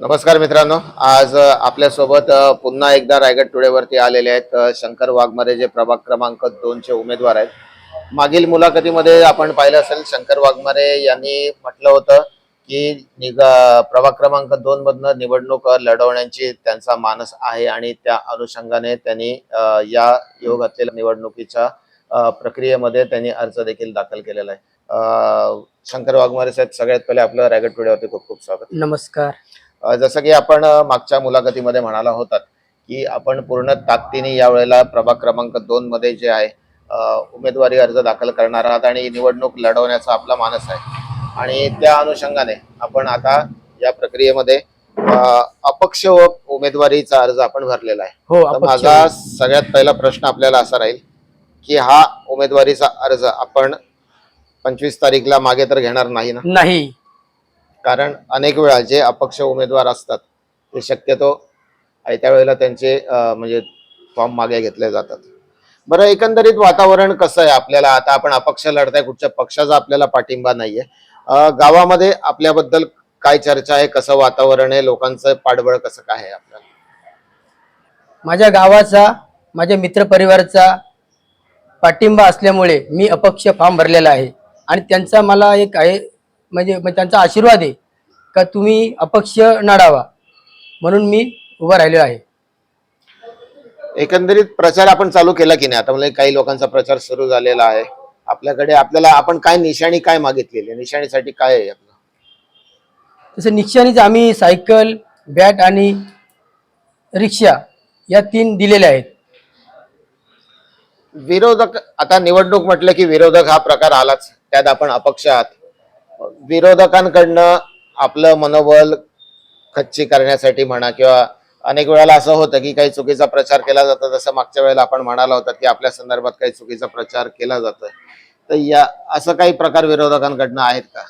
नमस्कार मित्रांनो. आज आपल्यासोबत पुन्हा एकदा रायगड टुडेवरती आलेले आहेत शंकर वाघमारे जे प्रभाग क्रमांक दोनचे उमेदवार आहेत. मागील मुलाखतीमध्ये आपण पाहिलं असेल शंकर वाघमारे यांनी म्हटलं होतं की निगा प्रभाग क्रमांक दोन मधनं निवडणूक लढवण्याची त्यांचा मानस आहे आणि त्या अनुषंगाने त्यांनी या योग घातलेल्या निवडणुकीच्या प्रक्रियेमध्ये त्यांनी अर्ज देखील दाखल केलेला आहे. शंकर वाघमारे साहेब सगळ्यात पहिले आपलं रायगड टुडेवरती खूप खूप स्वागत. नमस्कार. जसं की आपण मागच्या मुलाखतीमध्ये म्हणाला होतात की आपण पूर्ण ताकदीने यावेळेला प्रभाग क्रमांक दोन मध्ये जे आहे उमेदवारी अर्ज दाखल करणार आहात आणि निवडणूक लढवण्याचा आपला मानस आहे. आणि त्या अनुषंगाने आपण आता या प्रक्रियेमध्ये अपक्ष व उमेदवारीचा अर्ज आपण भरलेला आहे. हो. माझा सगळ्यात पहिला प्रश्न आपल्याला असा राहील की हा उमेदवारीचा अर्ज आपण पंचवीस तारीखला मागे तर घेणार नाही ना? नाही. कारण अनेक वेळा जे अपक्ष उमेदवार असतात ते शक्यतो आयत्या वेळेला त्यांचे म्हणजे फॉर्म मागे घेतले जातात. बरं एकंदरीत वातावरण कसं आहे आपल्याला? आता आपण अपक्ष लढताय कुठच्या पक्षाचा आपल्याला पाठिंबा नाहीये. गावामध्ये आपल्याबद्दल काय चर्चा आहे? कसं वातावरण आहे? लोकांचं पाठबळ कसं काय आहे आपल्याला? माझ्या गावाचा माझ्या मित्रपरिवाराचा पाठिंबा असल्यामुळे मी अपक्ष फॉर्म भरलेला आहे. आणि त्यांचा मला एक आहे म्हणजे म्हणजे त्यांचा आशीर्वाद आहे का तुम्ही अपक्ष नडावा? म्हणून मी उभा राहिलो आहे. एकंदरीत प्रचार आपण चालू केला की नाही? आता म्हणजे काही लोकांचा प्रचार सुरू झालेला आहे. आपल्याकडे आपल्याला आपण काय निशाणी काय मागितलेली आहे? निशाणीसाठी काय आहे आपलं? तसं निश्चयानेच आम्ही सायकल बॅट आणि रिक्षा या तीन दिलेल्या आहेत. विरोधक आता निवडणूक म्हटलं की विरोधक हा प्रकार आलाच. त्यात आपण अपक्ष आहात. विरोधकांकडनं आपलं मनोबल खच्ची करण्यासाठी म्हणा किंवा अनेक वेळेला असं होतं की काही चुकीचा प्रचार केला जातो जसं मागच्या वेळेला आपण म्हणाला होता की आपल्या संदर्भात काही चुकीचा प्रचार केला जातोय तर या असं काही प्रकार विरोधकांकडनं आहेत का?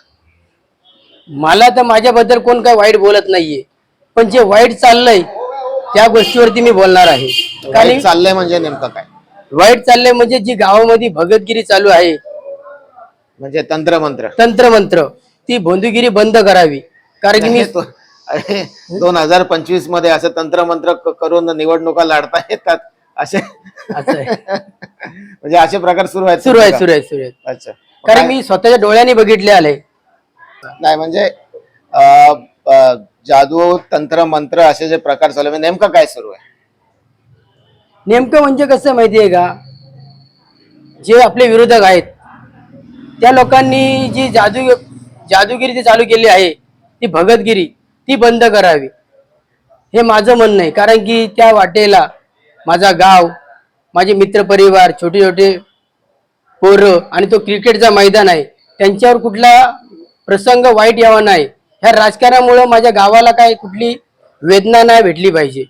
मला तर माझ्याबद्दल कोण काय वाईट बोलत नाहीये. पण जे वाईट चाललंय त्या गोष्टीवरती मी बोलणार आहे. काही चाललंय म्हणजे नेमकं काय? वाईट चाललंय म्हणजे जी गावामध्ये भगतगिरी चालू आहे म्हणजे तंत्रमंत्र. तंत्रमंत्र. ती भोंदूगिरी बंद करावी. कारण की मी अरे दोन हजार पंचवीसमध्ये असं तंत्रमंत्र क- करून निवडणुका लढता येतात असे असं आहे. म्हणजे असे प्रकार सुरू आहेत सुरू आहे? सुरू आहे सुरू आहे अच्छा. कारण मी स्वतःच्या डोळ्यांनी बघितले आले. नाही म्हणजे अं, अं, जादू तंत्र मंत्र असे जे प्रकार चालू आहे, म्हणजे नेमकं काय सुरू आहे? नेमकं म्हणजे कसं माहितीये का? जे आपले विरोधक आहेत त्या लोकांनी जी जादू जादूगिरी जी चालू केली आहे ती भगतगिरी ती बंद करावी. हे माझं म्हणणं आहे. कारण की त्या वाटेला माझा गाव माझे मित्रपरिवार छोटे छोटे पोरं आणि तो क्रिकेटचा मैदान आहे त्यांच्यावर कुठला प्रसंग वाईट यावा नाही. ह्या राजकारणामुळं माझ्या गावाला काय कुठली वेदना नाही भेटली पाहिजे.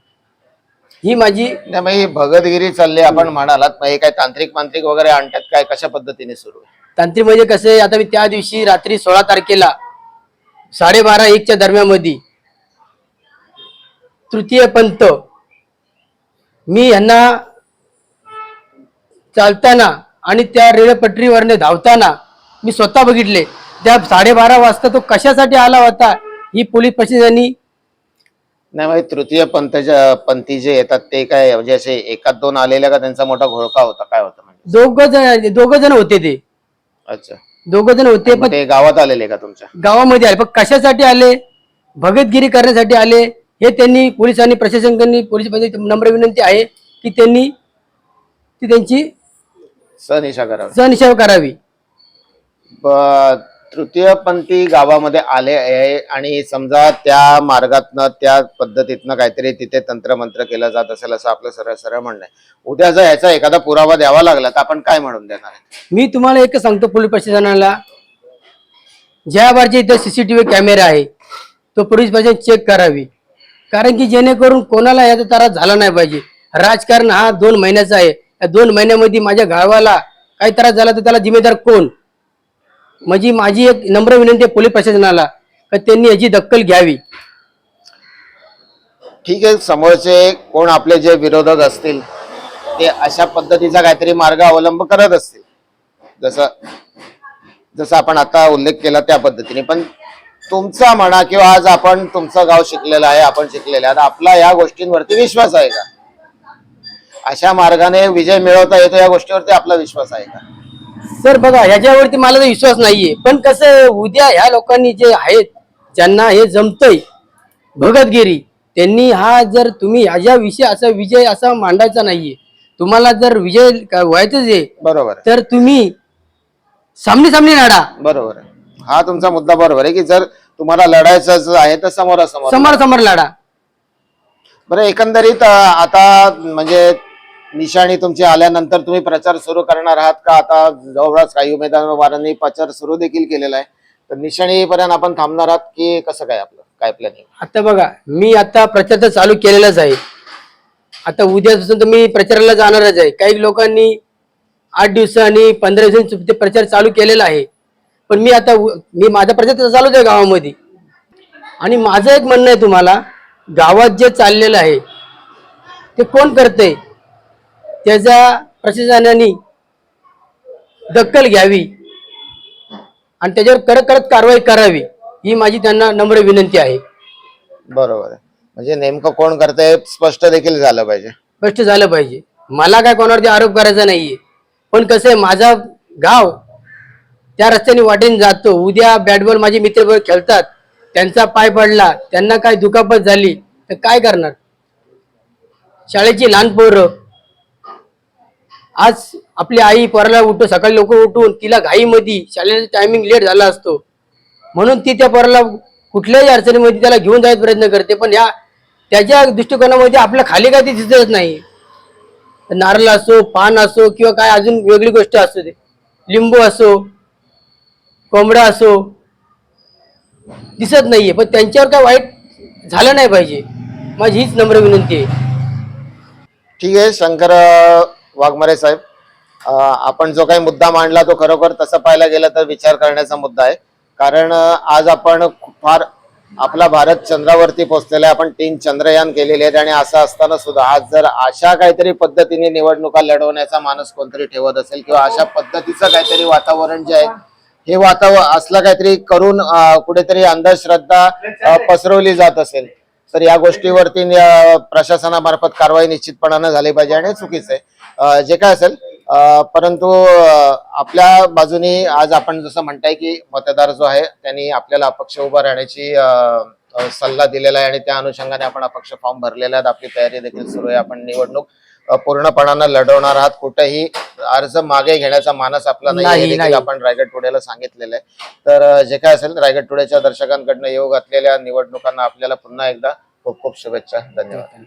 ही माझी नाही, मग ही भगतगिरी चालली आपण म्हणालात मग हे काय तांत्रिक मांत्रिक वगैरे आणतात काय? कशा पद्धतीने सुरू आहे? तांत्रिक म्हणजे कसं आहे आता मी त्या दिवशी रात्री सोळा तारखेला साडेबारा एकच्या दरम्यानमध्ये तृतीय पंत मी यांना चालताना आणि त्या रेल्वेपटरीवरने धावताना मी स्वतः बघितले. त्या साडेबारा वाजता तो कशासाठी आला होता ही पोलीस प्रशासनाने नाही हे तृतीय पंथच्या पंथी जे येतात ते काय म्हणजे असे एकात दोन आलेल्या का त्यांचा मोठा घोळका होता काय होता म्हणजे? दोघ जण दोघ जण होते ते. अच्छा. दोघ जण होते पण ते गावात आलेले का तुमच्या? गावामध्ये आले पण कशासाठी आले? भगतगिरी करण्यासाठी आले. हे त्यांनी पोलिसांनी प्रशासनांनी पोलीस नम्र विनंती आहे की त्यांनी ती त्यांची सनिशा करावी. सहनिशा करावी. ब- तृतीयपंथी गावामध्ये आले आहे आणि समजा त्या मार्गातनं त्या पद्धतीतनं काहीतरी तिथे तंत्रमंत्र केलं जात असेल असं आपलं सरळ सरळ म्हणणं आहे. उद्या जर याचा एखादा पुरावा द्यावा लागला तर आपण काय म्हणून देणार मी तुम्हाला एक सांगतो पोलीस प्रशासनाला. ज्या बारचे इथे सीसीटीव्ही कॅमेरा आहे तो पोलीस प्रशासन चेक करावी. कारण की जेणेकरून कोणाला याचा त्रास झाला नाही पाहिजे. राजकारण हा दोन महिन्याचा आहे. या दोन महिन्यामध्ये माझ्या गावाला काही त्रास झाला तर त्याला जिम्मेदार कोण? म्हणजे माझी एक नम्र विनंती आहे पोलीस प्रशासनाला का त्यांनी याची दखल घ्यावी. ठीक आहे समोरचे कोण आपले जे विरोधक असतील ते अशा पद्धतीचा काहीतरी मार्ग अवलंब करत असतील. जसं जसं आपण आता उल्लेख केला त्या पद्धतीने पण तुमचा म्हणा किंवा आज आपण तुमचं गाव शिकलेलं आहे आपण शिकलेलं आहे आपला या गोष्टींवरती विश्वास आहे का? अशा मार्गाने विजय मिळवता येतो या गोष्टीवरती आपला विश्वास आहे का? सर बघा ह्याच्यावरती मला विश्वास नाहीये. पण कसं उद्या ह्या लोकांनी जे आहेत ज्यांना हे जमतंय भगतगिरी त्यांनी हा जर तुम्ही ह्याच्या विषय असा विजय असा मांडायचा नाहीये. तुम्हाला जर विजय व्हायचंच आहे बरोबर तर तुम्ही सामने सामने लढा. बरोबर हा तुमचा मुद्दा बरोबर आहे की जर तुम्हाला लढायचंच आहे तर समोरासमोर समोर समोर लढा. बरं एकंदरीत आता म्हणजे निशाणी तुमची आल्यानंतर तुम्ही प्रचार सुरू करणार आहात का? आता जवळपास काही उमेदवारांनी प्रचार सुरू देखील केलेला आहे. तर निशाणीपर्यंत आपण थांबणार आहात की कसं काय आपलं? काय प्लॅनिंग आता बघा मी आता प्रचार तर चालू केलेलाच आहे. आता उद्यापासून तर मी प्रचाराला जाणारच आहे. काही लोकांनी आठ दिवसांनी पंधरा दिवसांनी ते प्रचार चालू केलेला आहे. पण मी आता मी माझा प्रचार तर चालूच आहे गावामध्ये. आणि माझं एक म्हणणं आहे तुम्हाला गावात जे चाललेलं आहे ते कोण करतंय? त्याच्या प्रशासनाने दखल घ्यावी आणि त्याच्यावर कडक कडक कारवाई करावी ही माझी त्यांना नम्र विनंती आहे. बरोबर आहे. म्हणजे नेमकं कोण करतंय स्पष्ट देखील झालं पाहिजे. स्पष्ट झालं पाहिजे. मला काय कोणावरती आरोप करायचा नाहीये. पण कसं आहे माझा गाव त्या रस्त्याने वाटेन जातो. उद्या बॅट बॉल माझे मित्र खेळतात. त्यांचा पाय पडला त्यांना काय दुखापत झाली तर काय करणार? शाळेची लहान पोरं आज आपली आई पोराला उठून सकाळी लवकर उठून तिला घाईमध्ये शाळेचा टायमिंग लेट झाला असतो. म्हणून ती त्या पोराला कुठल्याही अडचणीमध्ये त्याला घेऊन जायचा प्रयत्न करते पण या त्याच्या दृष्टिकोनामध्ये आपल्या खाली काय ते दिसतच नाही. नारळ असो पान असो किंवा काय अजून वेगळी गोष्ट असू दे. लिंबू असो कोंबडा असो दिसत नाहीये पण त्यांच्यावर काय वाईट झालं नाही पाहिजे. माझी हीच नम्र विनंती आहे. ठीक आहे शंकर वाघमारे साहेब आपण जो काही मुद्दा मांडला तो खरोखर तसं पाहायला गेलं तर विचार करण्याचा मुद्दा आहे. कारण आज आपण फार आपला भारत चंद्रावरती पोहोचलेला आहे. आपण तीन चंद्रयान केलेले आहेत आणि असं असताना सुद्धा आज जर अशा काहीतरी पद्धतीने निवडणुका लढवण्याचा माणूस कोणतरी ठेवत असेल किंवा अशा पद्धतीचं काहीतरी वातावरण जे आहे हे वातावरण असलं काहीतरी करून कुठेतरी अंधश्रद्धा पसरवली जात असेल तर या गोष्टीवरती प्रशासनामार्फत कारवाई निश्चितपणानं झाली पाहिजे आणि चुकीचं आहे. जे काय असेल परंतु आपल्या बाजूनी आज आपण जसं म्हणताय की मतदार जो आहे त्यांनी आपल्याला अपक्ष उभा राहण्याची सल्ला दिलेला आहे आणि त्या अनुषंगाने आपण अपक्ष फॉर्म भरलेला आहे आपली तयारी देखील सुरू आहे. आपण निवडणूक पूर्णपणानं लढवणार आहात. कुठेही अर्ज मागे घेण्याचा मानस आपला नाही. आपण रायगड टुडेला सांगितलेलं आहे. तर जे काय असेल रायगड टुडेच्या दर्शकांकडनं येऊ घातलेल्या निवडणुकांना आपल्याला पुन्हा एकदा खूप खूप शुभेच्छा. धन्यवाद.